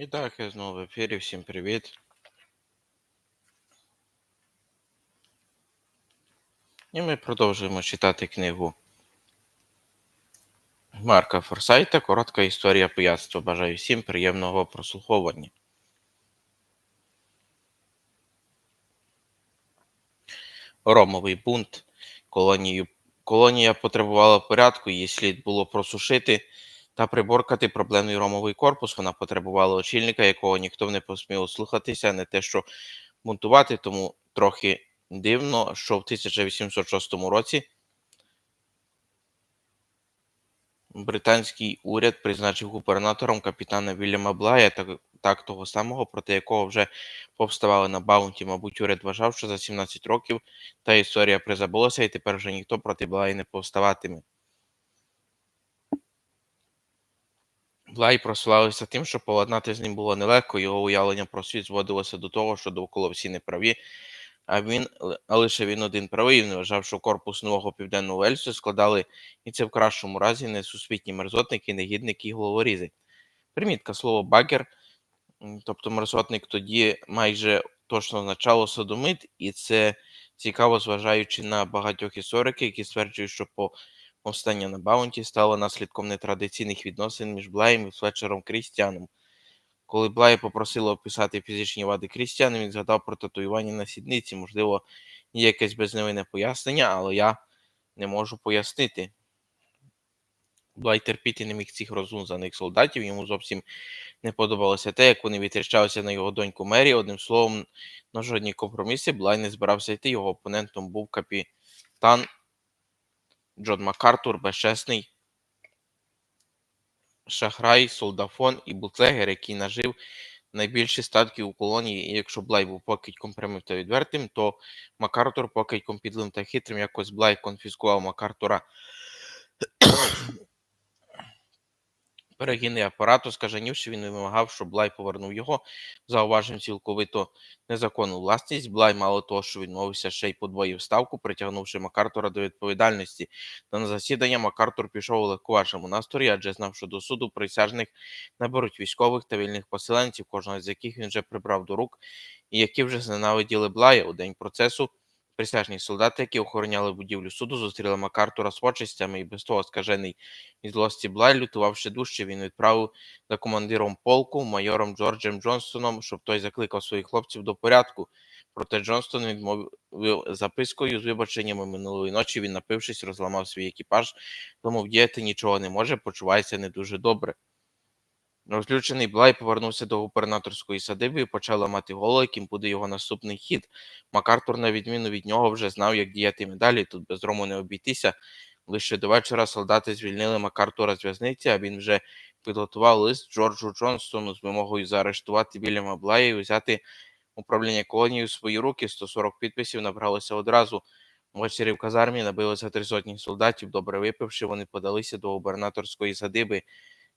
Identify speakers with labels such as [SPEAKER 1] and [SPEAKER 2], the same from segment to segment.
[SPEAKER 1] І так, я знову в ефірі. Всім привіт. І ми продовжуємо читати книгу Марка Форсайта. Коротка історія пияцтва. Бажаю всім приємного прослуховування. Ромовий бунт. Колонію. Колонія потребувала порядку, її слід було просушити та приборкати проблемний ромовий корпус. Вона потребувала очільника, якого ніхто не посмів слухатися, не те, що бунтувати, тому трохи дивно, що в 1806 році британський уряд призначив губернатором капітана Вільяма Блая, так, так того самого, проти якого вже повставали на Баунті. Мабуть, уряд вважав, що за 17 років та історія призабулася, і тепер вже ніхто проти Блая не повставатиме. Блай прославився тим, що поладнати з ним було нелегко, його уявлення про світ зводилося до того, що довкола всі неправі, а він а лише він один правий. Він вважав, що корпус нового південного Вельсу складали, і це в кращому разі не сусвітні мерзотники, негідники і головорізи. Примітка слово багер, тобто мерзотник тоді майже точно означало содомит, і це цікаво, зважаючи на багатьох істориків, які стверджують, що по Повстання на Баунті стало наслідком нетрадиційних відносин між Блаєм і Флетчером Крістіаном. Коли Блай попросили описати фізичні вади Крістіана, він згадав про татуювання на сідниці, можливо, є якесь безневинне пояснення, але я не можу пояснити. Блай терпіти не міг цих розумзаних солдатів, йому зовсім не подобалося те, як вони витріщалися на його доньку Мері. Одним словом, на жодні компроміси Блай не збирався йти. Його опонентом був капітан Джон Макартур, безчесний шахрай, солдафон і бутлегер, який нажив найбільші статки у колонії. І якщо Блай був покидьком прямим та відвертим, то Макартур покидьком підлим та хитрим, якось Блай конфіскував Макартура перегінний апарату, скаженівши, він вимагав, щоб Блай повернув його, зауважив цілковито незаконну власність. Блай, мало того, що відмовився ще й подвоїв ставку, притягнувши Макартура до відповідальності. Та на засідання Макартур пішов у легковажному настрої, адже знав, що до суду присяжних наберуть військових та вільних поселенців, кожного з яких він вже прибрав до рук, і які вже зненавиділи Блая у день процесу. Присяжні солдати, які охороняли будівлю суду, зустріли Макартура з почестями і без того скажений від злості Блай, лютував ще дужче, він відправив за командиром полку, майором Джорджем Джонстоном, щоб той закликав своїх хлопців до порядку. Проте Джонстон відмовив запискою з вибаченнями минулої ночі. Він, напившись, розламав свій екіпаж, тому вдіяти нічого не може, почувається не дуже добре. Розлючений Блай повернувся до губернаторської садиби і почав ламати голову, яким буде його наступний хід. Макартур, на відміну від нього, вже знав, як діятиме далі. Тут без рому не обійтися. Лише до вечора солдати звільнили Макартура з в'язниці, а він вже підготував лист Джорджу Джонстону з вимогою заарештувати Вільяма Блая і взяти управління колонією в свої руки. 140 підписів набралося одразу. Ввечері в казармі набилося три сотні солдатів. Добре випивши, вони подалися до губернаторської садиби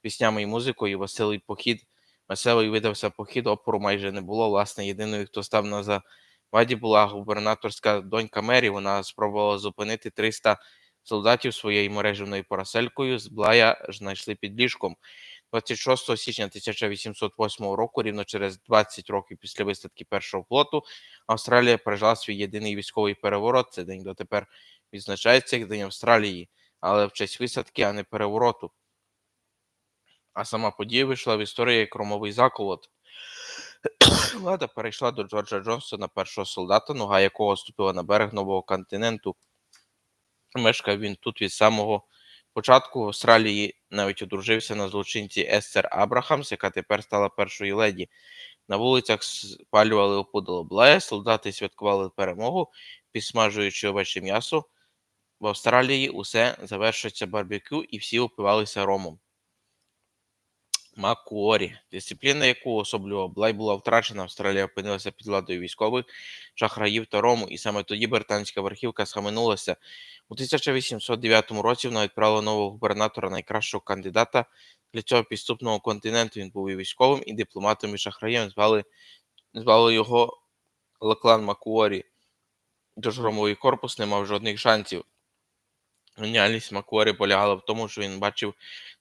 [SPEAKER 1] піснями і музикою. Веселий похід. Веселий видався похід, опору майже не було. Власне, єдиною, хто став на заваді, була губернаторська донька Мері. Вона спробувала зупинити 300 солдатів своєю мережевною пораселькою. З Блая знайшли під ліжком. 26 січня 1808 року, рівно через 20 років після висадки першого флоту, Австралія пережила свій єдиний військовий переворот. Це день дотепер відзначається як День Австралії, але в честь висадки, а не перевороту а сама подія вийшла в історію як ромовий заколот. Влада перейшла до Джорджа Джонсона, першого солдата, нога якого ступила на берег нового континенту. Мешкав він тут від самого початку в Австралії навіть одружився на злочинці Естер Абрахамс, яка тепер стала першою леді. На вулицях спалювали опудало Блая, солдати святкували перемогу, підсмажуючи овече м'ясо. В Австралії усе завершується барбекю і всі упивалися ромом. Макуорі, дисципліна, яку особлював Блай, була втрачена. Австралія опинилася під владою військових шахраїв та рому, і саме тоді британська верхівка схаменулася. У 1809 році вона відправила нового губернатора, найкращого кандидата для цього підступного континенту. Він був і військовим, і дипломатом, і шахраєм. Звали, звали його Леклан Макуорі. Тож ромовий корпус не мав жодних шансів. Геніальність Макуорі полягала в тому, що він бачив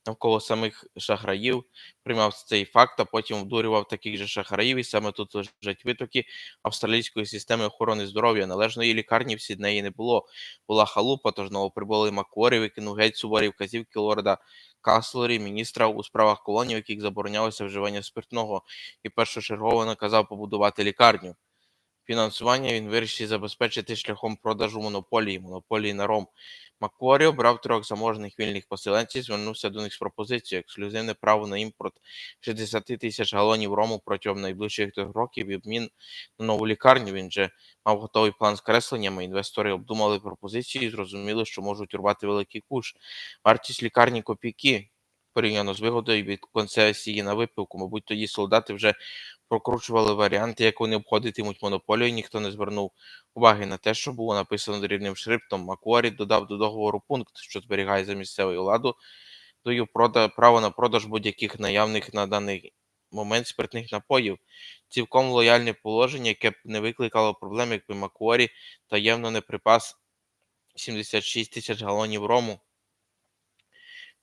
[SPEAKER 1] навколо самих шахраїв, приймав цей факт, а потім обдурював таких же шахраїв, і саме тут лежать витоки австралійської системи охорони здоров'я. Належної лікарні в Сіднеї не було. Була халупа, тож новоприбулий Макуорі викинув геть суворі вказівки лорда Каслері, міністра у справах колоній, в яких заборонялося вживання спиртного, і першочергово наказав побудувати лікарню. Фінансування він вирішив забезпечити шляхом продажу монополії, монополії на ром. Маккуарі обрав трьох заможних вільних поселенців, звернувся до них з пропозицією ексклюзивне право на імпорт 60 тисяч галонів рому протягом найближчих трьох років і обмін на нову лікарню. Він же мав готовий план з кресленнями. Інвестори обдумали пропозиції і зрозуміли, що можуть урвати великий куш. Вартість лікарні копійки порівняно з вигодою від концесії на випивку. Мабуть, тоді солдати вже прокручували варіанти, як вони обходитимуть монополію. Ніхто не звернув уваги на те, що було написано дрібним шрифтом. Макуарі додав до договору пункт, що зберігає за місцевою владу прода право на продаж будь-яких наявних на даний момент спиртних напоїв. Цілком лояльне положення, яке б не викликало проблем, якби Макуарі таємно не припас 76 тисяч галонів рому.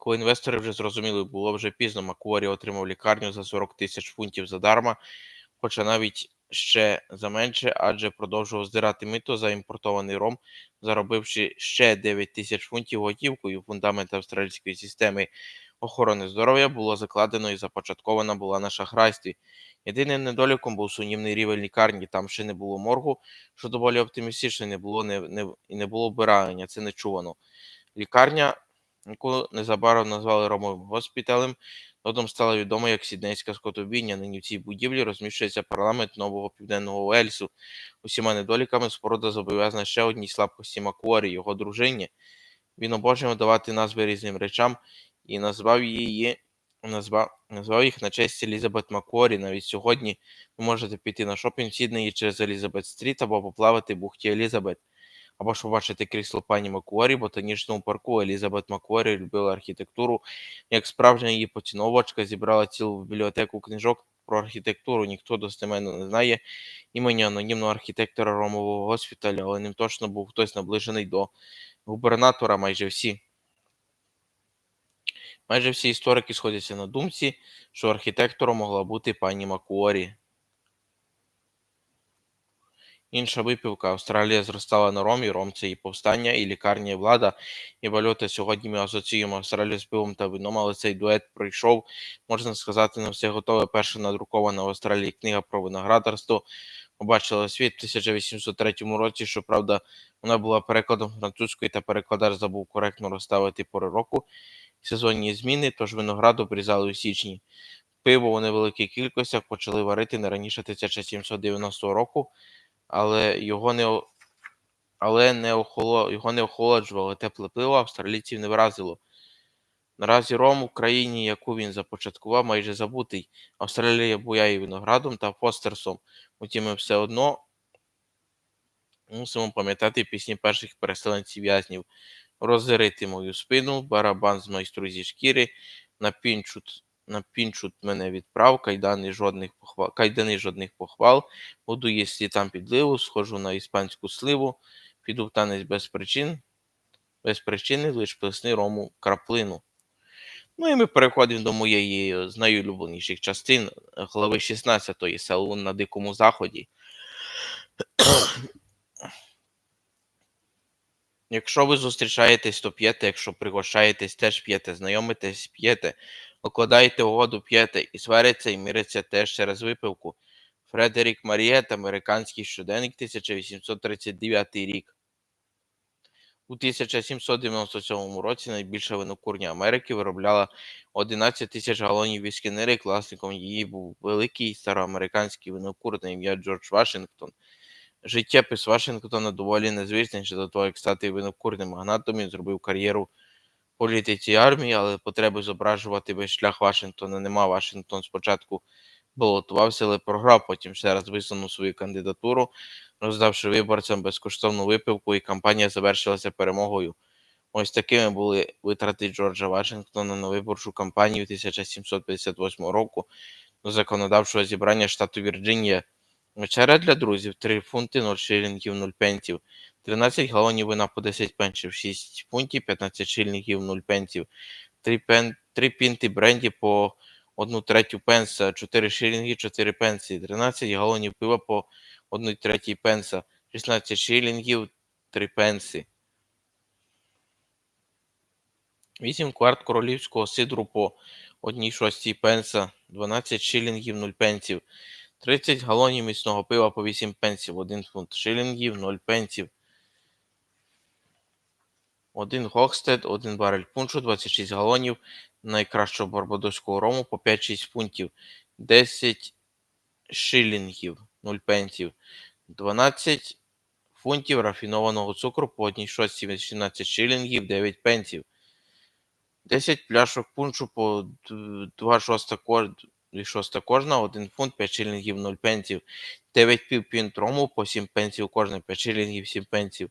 [SPEAKER 1] Коли інвестори вже зрозуміли, було вже пізно, Макуарі отримав лікарню за 40 тисяч фунтів задарма, хоча навіть ще за менше, адже продовжував здирати мито за імпортований ром, заробивши ще 9 тисяч фунтів готівкою. Фундамент австралійської системи охорони здоров'я було закладено і започаткована була на шахрайстві. Єдиним недоліком був сумнівний рівень лікарні. Там ще не було моргу, що доволі оптимістично, не було не, не, і не було вбирання, це не чувано. Лікарня, яку незабаром назвали Ромовим госпіталем, Згодом стало відомо, як сіднейська скотобійня. Нині в цій будівлі розміщується парламент нового південного Уельсу. Усіма недоліками споруда зобов'язана ще одній слабкості Макуарі, його дружині. Він обожнював давати назви різним речам і назвав її, назвав, назвав їх на честь Елізабет Макуарі. Навіть сьогодні ви можете піти на шопінг в Сіднеї через Елізабет Стріт або поплавати в бухті Елізабет. Або ж побачити крісло пані Макуарі в ботанічному парку. Елізабет Макуарі любила архітектуру. Як справжня її поціновувачка, зібрала цілу бібліотеку книжок про архітектуру. Ніхто достеменно не знає імені анонімного архітектора Ромового госпіталю, але ним точно був хтось наближений до губернатора. Майже всі. Майже всі історики сходяться на думці, що архітектором могла бути пані Макуарі. Інша випивка. Австралія зростала на ромі, ром це і повстання, і лікарня, і влада, і вальота. Сьогодні ми асоціюємо Австралію з пивом та вином, але цей дует пройшов, можна сказати, на все готове. Перша надрукована в Австралії книга про виноградарство побачила світ в 1803 році. Щоправда, вона була перекладом французької, та перекладач забув коректно розставити пори року. Сезонні зміни, тож виноград обрізали у січні. Пиво у невеликих кількостях почали варити не раніше 1790 року але його не але не охоло, його не охолоджували. Тепле пиво австралійців не вразило. Наразі ром в країні, яку він започаткував, майже забутий. Австралія буяє виноградом та фостерсом. Утім, ми все одно мусимо пам'ятати пісні перших переселенців в'язнів. Роззирити мою спину, барабан з майстру зі шкіри, напінчут напінчут мене відправ, кайдани жодних похвал, кайдани жодних похвал, буду їсти там підливу, схожу на іспанську сливу, піду в танець без причин, без причини лиш плесни рому краплину. Ну і ми переходимо до моєї з найулюбленіших частин глави 16 селун на Дикому Заході. Якщо ви зустрічаєтесь, то п'єте, якщо пригощаєтесь, теж п'єте, знайомитесь, п'єте, укладаєте угоду, п'єте і сваряться, і миряться теж через випивку. Фредерік Марієт, американський щоденник, 1839 рік. У 1797 році найбільша винокурня Америки виробляла 11 тисяч галонів віскінери. Класником її був великий староамериканський винокур на ім'я Джордж Вашингтон. Життєпис Вашингтона доволі незвичний, що до того, як стати винокурним магнатом, він зробив кар'єру політиці армії, але потреби зображувати весь шлях Вашингтона нема. Вашингтон спочатку балотувався, але програв, потім ще раз висунув свою кандидатуру, роздавши виборцям безкоштовну випивку, і кампанія завершилася перемогою. Ось такими були витрати Джорджа Вашингтона на виборчу кампанію 1758 року до законодавчого зібрання штату Вірджинія. Вечеря для друзів 3 фунти 0 шилінгів 0 пенсів, 13 галонів вина по 10 пенсів, 6 фунтів, 15 шилінгів 0 пенсів, 3 пен... 3 пінти бренді по 1 третю пенса, 4 шилінги, 4 пенси, 13 галонів пива по 1 третій пенса, 16 шилінгів, 3 пенси. 8 кварт королівського сидру по 1 шостій пенса, 12 шилінгів, 0 пенсів, 30 галонів міцного пива по 8 пенсів, 1 фунт шилінгів, 0 пенсів, 1 Гокстед, 1 барель пуншу, 26 галонів найкращого барбадоського рому по 5-6 фунтів, 10 шилінгів, 0 пенсів, 12 фунтів рафінованого цукру по 1 шостій, 18 шилінгів, 9 пенсів, 10 пляшок пуншу по 2 шоста, ко- 2 шоста кожна, 1 фунт, 5 шилінгів, 0 пенсів, 9 пів пінт рому по 7 пенсів кожна, 5 шилінгів, 7 пенсів,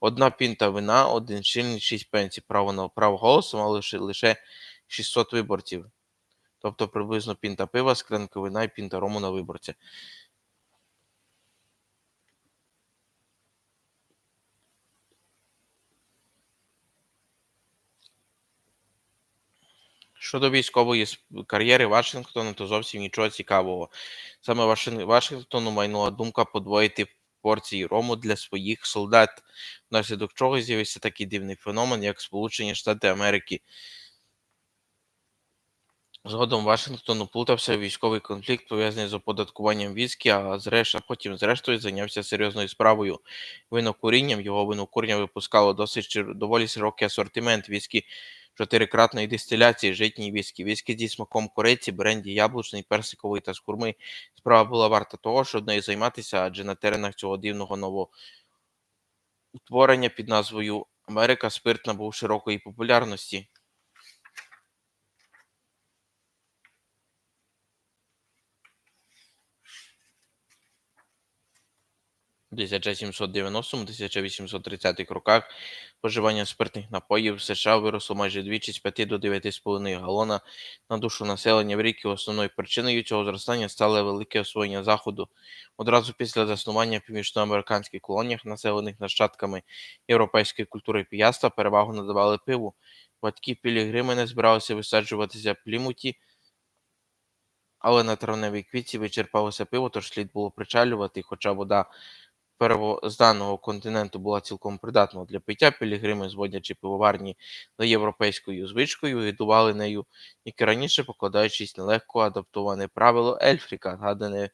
[SPEAKER 1] одна пінта вина, 1 шилінг, 6 пенсів. Право на право голосу мали лише, лише 600 виборців. Тобто приблизно пінта пива, склянка вина і пінта рому на виборця. Щодо військової кар'єри Вашингтона, то зовсім нічого цікавого. Саме Вашингтону майнула думка подвоїти порції рому для своїх солдат, внаслідок чого з'явився такий дивний феномен, як Сполучені Штати Америки. Згодом Вашингтон уплутався в військовий конфлікт, пов'язаний з оподаткуванням віскі, а зреш, потім, зрештою, зайнявся серйозною справою винокурінням. Його винокурня випускало досить доволі широкий асортимент віскі чотирикратної дистиляції, житній віскі, віскі зі смаком кориці, бренді, яблучний, персиковий та з курми. Справа була варта того, щоб нею займатися, адже на теренах цього дивного новоутворення під назвою Америка спирт набув широкої популярності. 1790-1830 роках споживання спиртних напоїв в США виросло майже двічі з 5 до 9,5 галона на душу населення в рік, основною причиною цього зростання стало велике освоєння Заходу. Одразу після заснування північноамериканських колоніях, населених нащадками європейської культури пияства, перевагу надавали пиву. Батьки Пілігрими не збиралися висаджуватися в Плімуті, але на травневій квітці вичерпалося пиво, тож слід було причалювати, хоча вода первозданного континенту була цілком придатна для пиття, пілігрими, зводячи пивоварні за європейською звичкою, гидували нею, як і раніше, покладаючись на легко адаптоване правило Ельфріка, згадане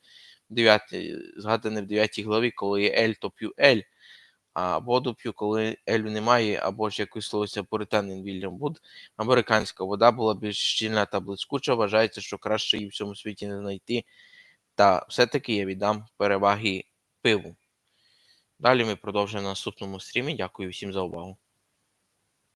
[SPEAKER 1] в 9, згадане в 9 главі, коли є ель, то п'ю ель, а воду п'ю, коли елю немає, або ж як висловився пуританин Вільям Вуд, американська вода була більш щільна та блискуча, вважається, що краще її в цьому світі не знайти, та все-таки я віддам переваги пиву. Далі ми продовжуємо на наступному стрімі. Дякую всім за увагу.